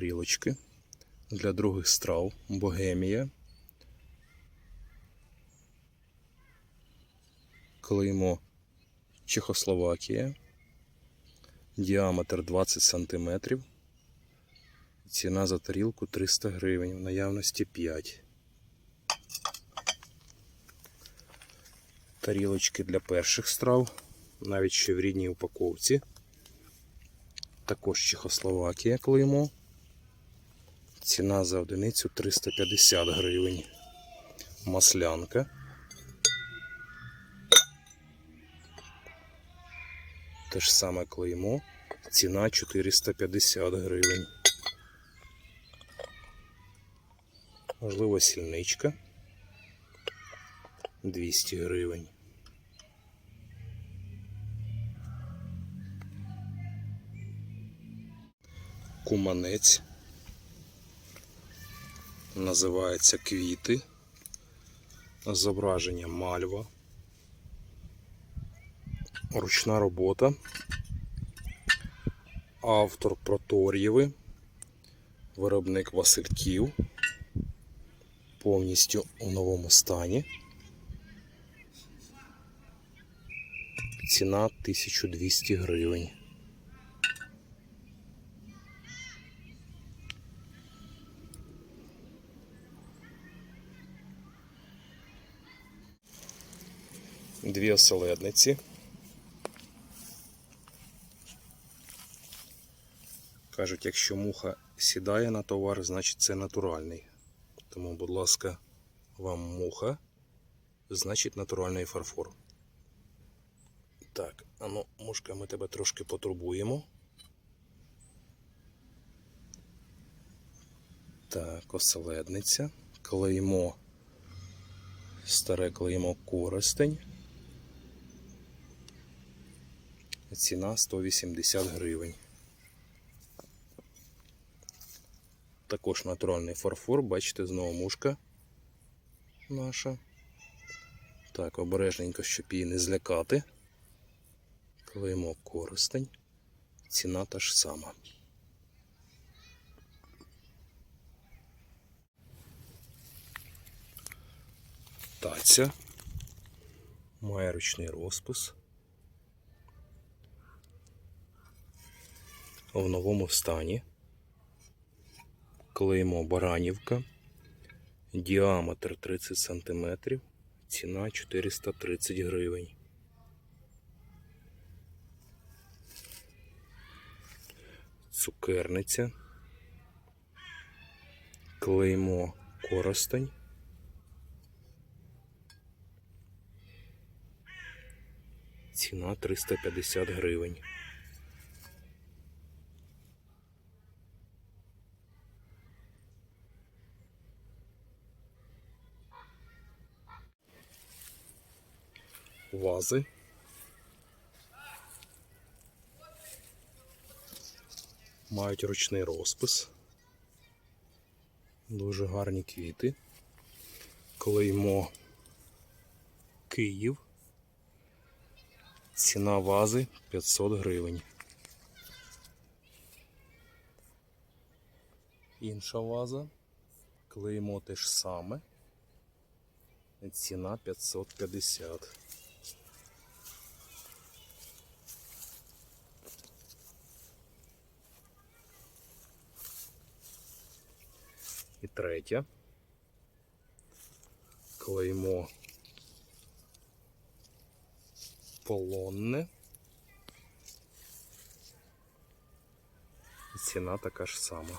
тарілочки для других страв Богемія. Клеймо Чехословакія. Діаметр 20 см. Ціна за тарілку 300 гривень, в наявності 5. Тарілочки для перших страв, навіть ще в рідній упаковці. Також Чехословакія клеймо. Ціна за одиницю 350 гривень. Маслянка. Те ж саме клеймо. Ціна 450 гривень. Можливо, сільничка 200 гривень. Куманець називається Квіти. Зображення мальва. Ручна робота. Автор Протор'єви. Виробник Васильків. Повністю у новому стані. Ціна 1200 гривень. Дві оселедниці. Кажуть, якщо муха сідає на товар, значить це натуральний. Тому, будь ласка, вам муха, значить натуральний фарфор. Так, а ну, мушка, ми тебе трошки потурбуємо. Так, оселедниця. Клеймо. Старе клеймо користень. Ціна 180 гривень. Також натуральний фарфор, бачите, знову мушка наша. Так, обережненько, щоб її не злякати. Клеймо користень. Ціна та ж сама. Таця. Має ручний розпис. В новому стані. Клеймо Баранівка. Діаметр 30 см. Ціна 430 гривень. Цукерниця. Клеймо Коростень. Ціна 350 гривень. Вази. Мають ручний розпис. Дуже гарні квіти. Клеймо Київ. Ціна вази 500 гривень. Інша ваза. Клеймо те ж саме. Ціна 550. І третя. Клеймо полонне. Ціна така ж сама.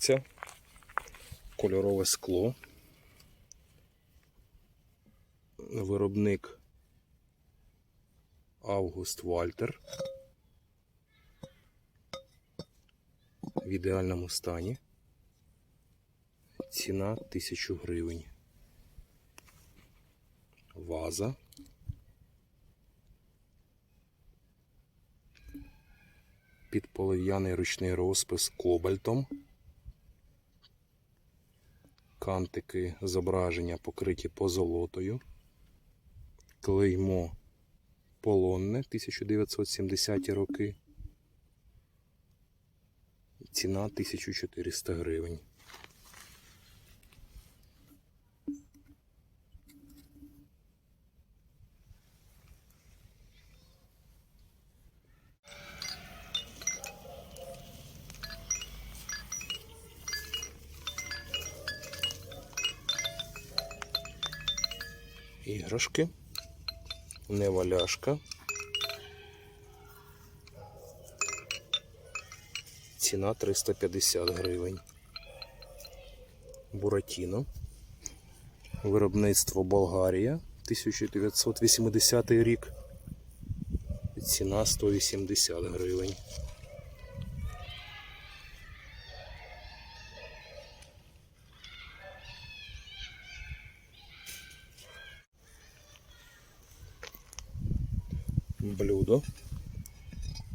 Фруктовниця, кольорове скло. Виробник Август Вальтер. В ідеальному стані. Ціна 1000 гривень. Ваза. Підполов'яний ручний розпис кобальтом. Кантики зображення покриті позолотою. Клеймо полонне 1970 роки. Ціна 1400 гривень. Іграшки. Неваляшка. Ціна 350 гривень. Буратіно. Виробництво Болгарія 1980 рік. Ціна 180 гривень. Блюдо.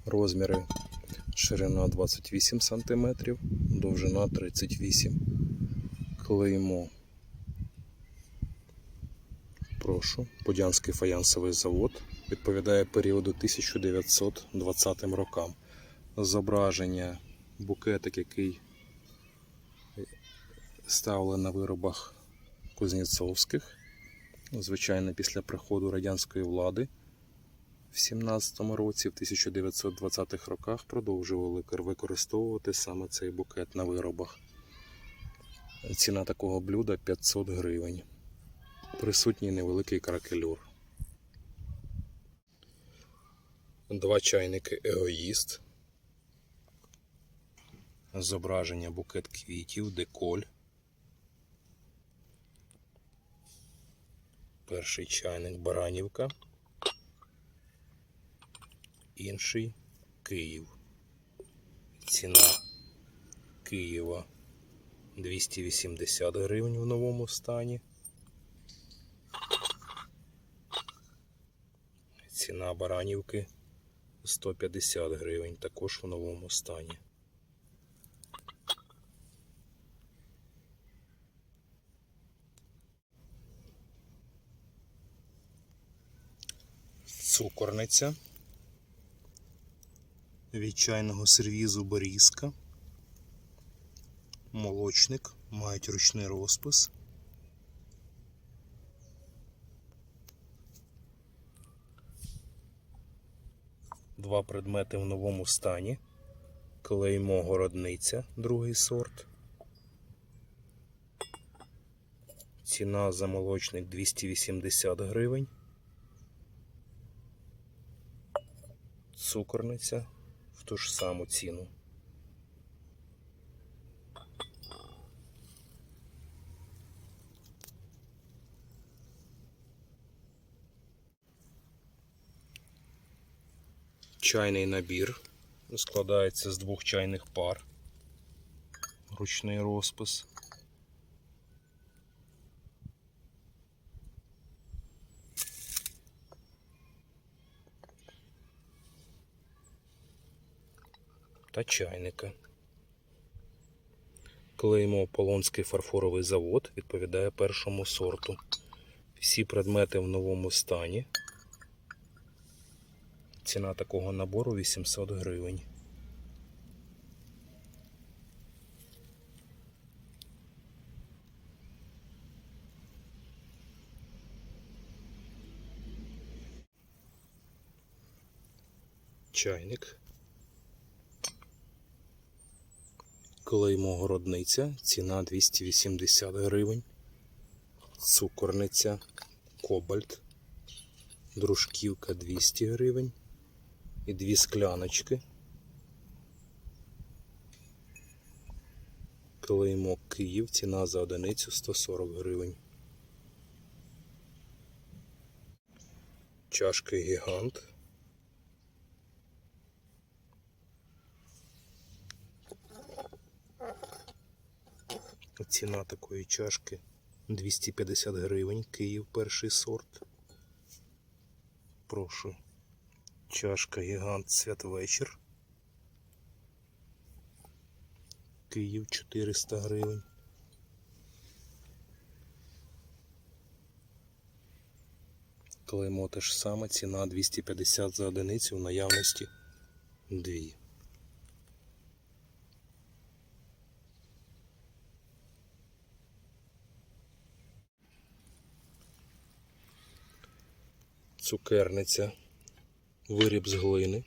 Розміри ширина 28 см, довжина 38 Клеймо. Прошу. Подянський фаянсовий завод. Відповідає періоду 1920 рокам. Зображення букетик, який ставили на виробах Кузнєцовських. Звичайно, після приходу радянської влади в 17-му році, в 1920-х роках продовжували використовувати саме цей букет на виробах. Ціна такого блюда 500 гривень. Присутній невеликий кракелюр. Два чайники егоїст. Зображення букет квітів, деколь. Перший чайник Баранівка інший Київ. Ціна Києва 280 гривень в новому стані. Ціна Баранівки 150 гривень, також в новому стані. Цукорниця від чайного сервізу Борізка. Молочник, мають ручний розпис. Два предмети в новому стані. Клеймо городниця, другий сорт. Ціна за молочник 280 гривень. Цукорниця ту ж саму ціну. Чайний набір складається з двох чайних пар. Ручний розпис. Та чайника. Клеймо Полонський фарфоровий завод відповідає першому сорту. Всі предмети в новому стані. Ціна такого набору 800 гривень. Чайник. Клеймо городниця, ціна 280 гривень. Цукорниця, кобальт, дружківка 200 гривень. І дві скляночки. Клеймо Київ, ціна за одиницю 140 гривень. Чашки гігант. Ціна такої чашки 250 гривень. Київ перший сорт. Прошу. Чашка гігант святвечір. Київ 400 гривень. Клеймо те ж саме, ціна 250 за одиницю в наявності 2. Цукерниця, виріб з глини.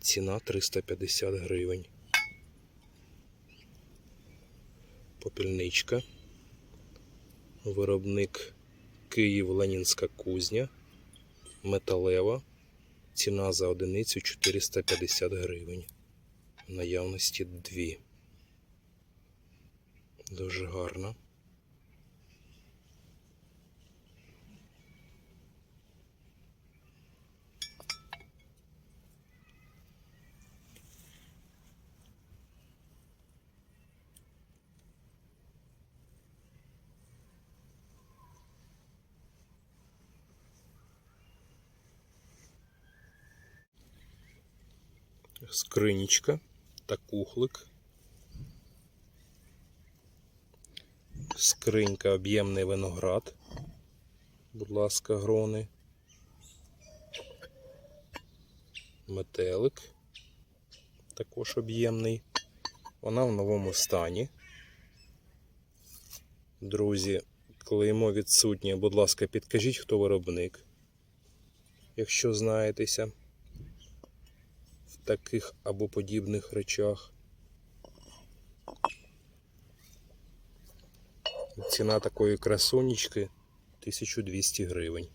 Ціна 350 гривень. Попільничка. Виробник Київ Ленінська кузня. Металева. Ціна за одиницю 450 гривень. Наявності 2. Дуже гарна. Скринічка та кухлик. Скринька об'ємний виноград. Будь ласка, грони. Метелик. Також об'ємний. Вона в новому стані. Друзі, клеймо відсутнє. Будь ласка, підкажіть, хто виробник, якщо знаєтеся таких або подібних речах. Ціна такої красунечки 1200 гривень.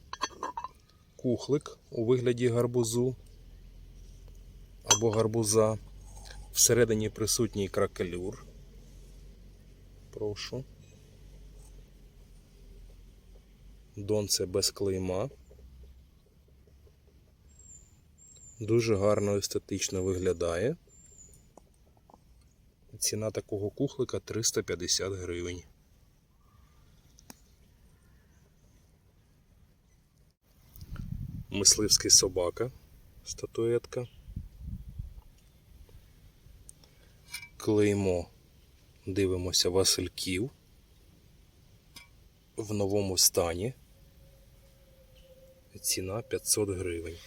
Кухлик у вигляді гарбузу або гарбуза. Всередині присутній кракелюр. Прошу. Донце без клейма. Дуже гарно естетично виглядає. Ціна такого кухлика 350 гривень. Мисливський собака, статуетка. Клеймо. Дивимося Васильків в новому стані. Ціна 500 гривень.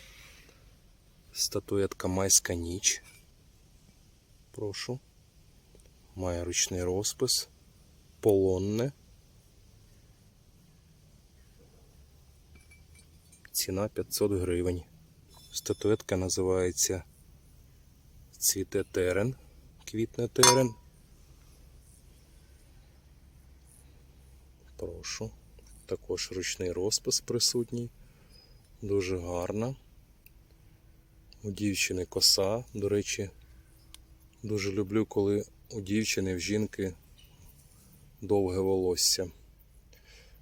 Статуетка Майська ніч. Прошу. Має ручний розпис. Полонне. Ціна 500 гривень. Статуетка називається Цвіте терен. Квітне терен. Прошу. Також ручний розпис присутній. Дуже гарна. У дівчини коса. До речі, дуже люблю, коли у дівчини в жінки довге волосся.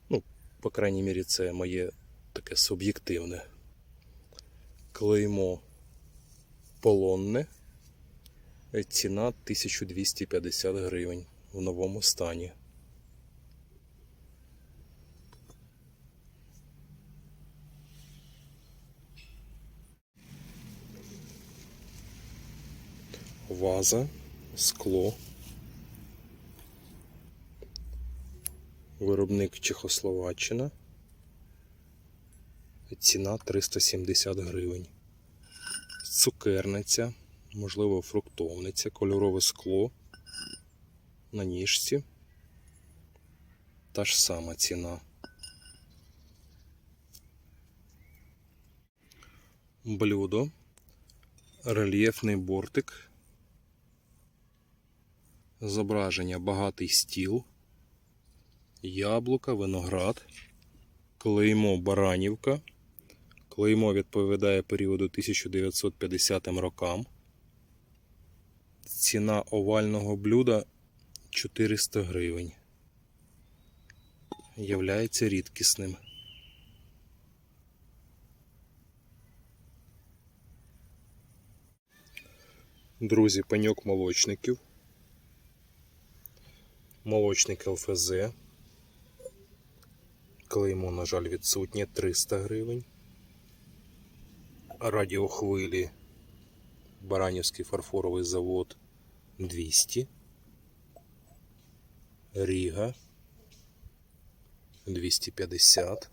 Ну, по крайній мірі, це моє таке суб'єктивне. Клеймо полонне. Ціна 1250 гривень в новому стані. Ваза, скло. Виробник Чехословаччина. Ціна 370 гривень. Цукерниця, можливо, фруктовниця, кольорове скло на ніжці. Та ж сама ціна. Блюдо, рельєфний бортик, зображення багатий стіл, яблука, виноград, клеймо Баранівка. Клеймо відповідає періоду 1950 рокам. Ціна овального блюда 400 гривень. являється рідкісним. Друзі, пеньок молочників. Молочник ЛФЗ. Клеймо, на жаль, відсутнє 300 гривень. Радіохвилі Баранівський фарфоровий завод 200. Ріга 250.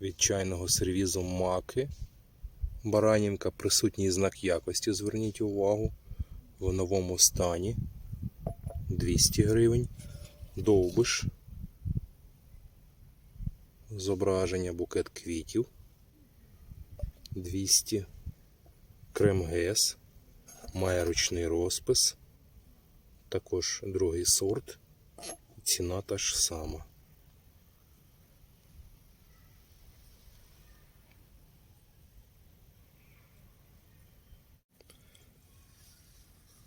Від чайного сервізу маки. Баранівка присутній знак якості. Зверніть увагу. В новому стані 200 гривень. Довбиш. Зображення букет квітів 200. Крем ГЕС. Має ручний розпис. Також другий сорт. Ціна та ж сама.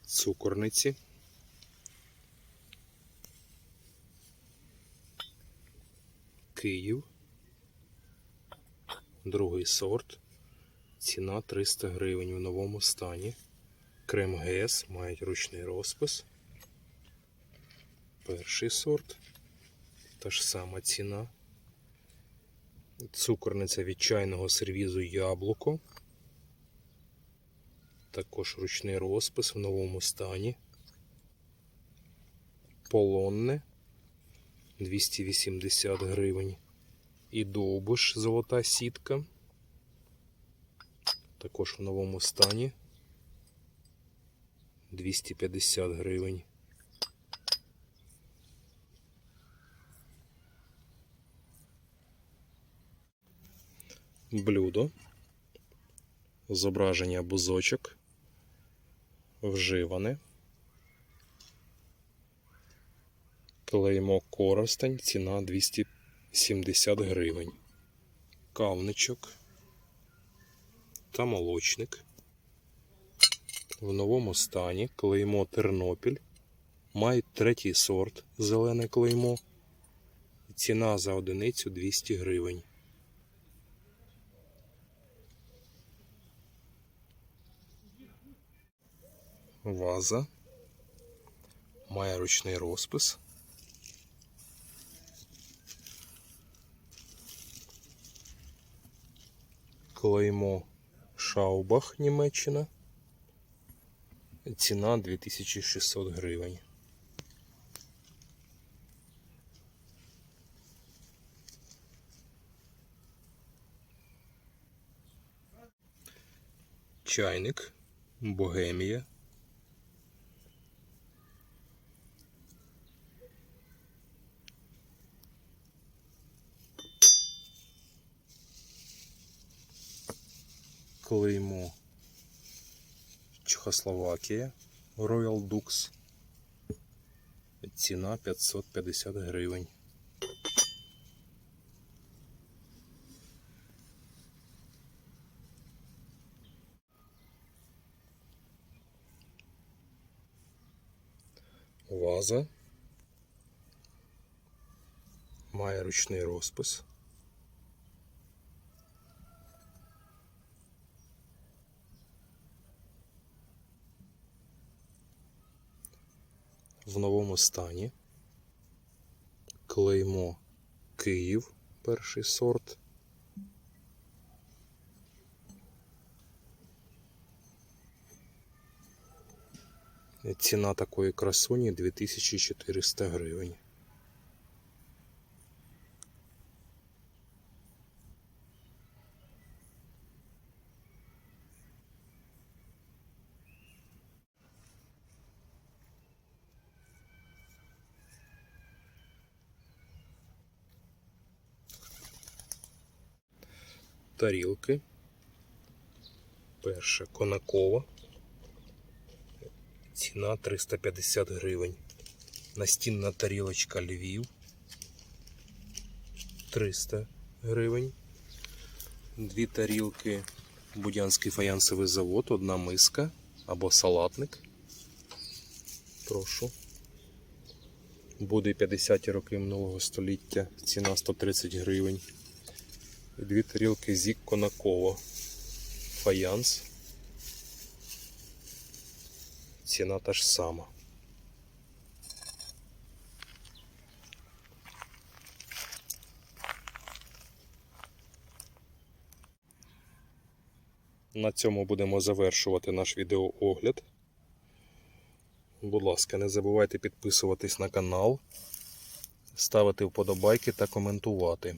Цукорниці. Київ. Другий сорт. Ціна 300 гривень в новому стані. Крем ГЕС мають ручний розпис. Перший сорт. Та ж сама ціна. Цукорниця від чайного сервізу яблуко. Також ручний розпис в новому стані. Полонне 280 гривень. І довбиш золота сітка. Також в новому стані 250 гривень. Блюдо. Зображення бузочок. Вживане. Клеймо коростень. Ціна 270 гривень. Кавничок та молочник. В новому стані клеймо Тернопіль. Мають третій сорт зелене клеймо. Ціна за одиницю 200 гривень. Ваза. Має ручний розпис. Клеймо Шаубах, Німеччина. Ціна 2600 гривень. Чайник Богемія. Клеймо Чехословакія Royal Dux. Ціна 550 гривень. Ваза. Має ручний розпис. В новому стані. Клеймо Київ, перший сорт. Ціна такої красуні 2400 гривень. Тарілки. Перша конакова. Ціна 350 гривень. Настінна тарілочка Львів. 300 гривень. Дві тарілки Будянський фаянсовий завод, одна миска або салатник. Прошу. Буде 50-ті роки минулого століття, ціна 130 гривень. І дві тарілки Зік Конаково. Фаянс. Ціна та ж сама. На цьому будемо завершувати наш відеоогляд. Будь ласка, не забувайте підписуватись на канал, ставити вподобайки та коментувати.